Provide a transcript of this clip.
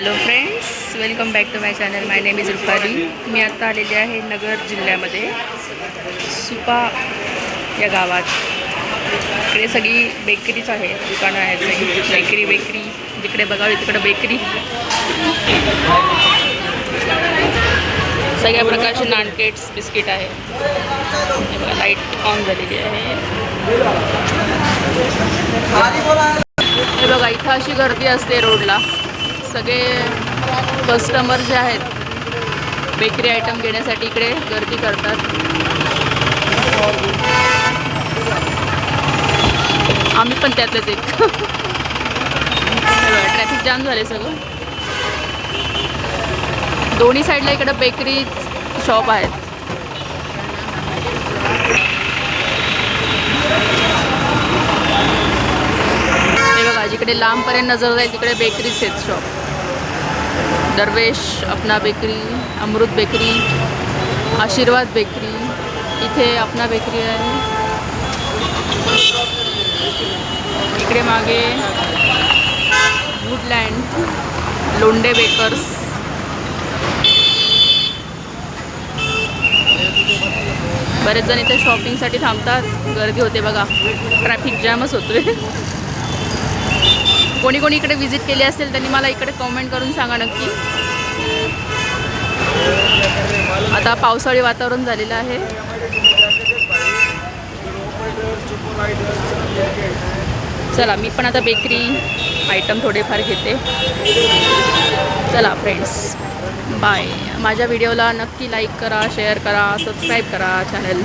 Hello friends welcome back to my channel my name is Rupali मी आत्ता आलेली आहे नगर जिल्ह्यामध्ये. सुपा या गावात. इकडे सगळी बेकरीच आहे दुकानं आहेत सगळी. Bakery bakery. जिकडे बघावी तिकडे बेकरी. सगळ्या प्रकारचे नानकेट्स बिस्किट आहे. बघा लाइट ऑन झालेली आहे. हे बघा इथं अशी गर्दी असते रोडला. सगळे कस्टमर जे आहेत बेकरी आयटम घेण्यासाठी इकडे गर्दी करतात. आम्ही पण त्यातलेच एक. ट्रॅफिक जाम झाले सगळं. दोन्ही साईडला इकडं बेकरी शॉप आहेत. हे बघा जिकडे लांबपर्यंत नजर जाईल तिकडे बेकरीच आहेत shop Darvesh Apna bakery Amrut bakery Ashirwad bakery इथे अपना बेकरी आहे. इकडे मागे वुडलँड लोंडे बेकर्स बरेच जण इथे शॉपिंगसाठी थांबतात. गर्दी होते बघा. ट्रॅफिक जॅमच होतोय. कोणी कोणी इकडे व्हिजिट केली असेल त्यांनी मला इकडे कमेंट करून सांगा नक्की. आता पावसाळी वातावरण झालेलं आहे. चला मी पण आता बेकरी आयटम थोडेफार घेते. चला फ्रेंड्स बाय माझ्या व्हिडिओला नक्की लाईक करा शेअर करा सबस्क्राईब करा चॅनल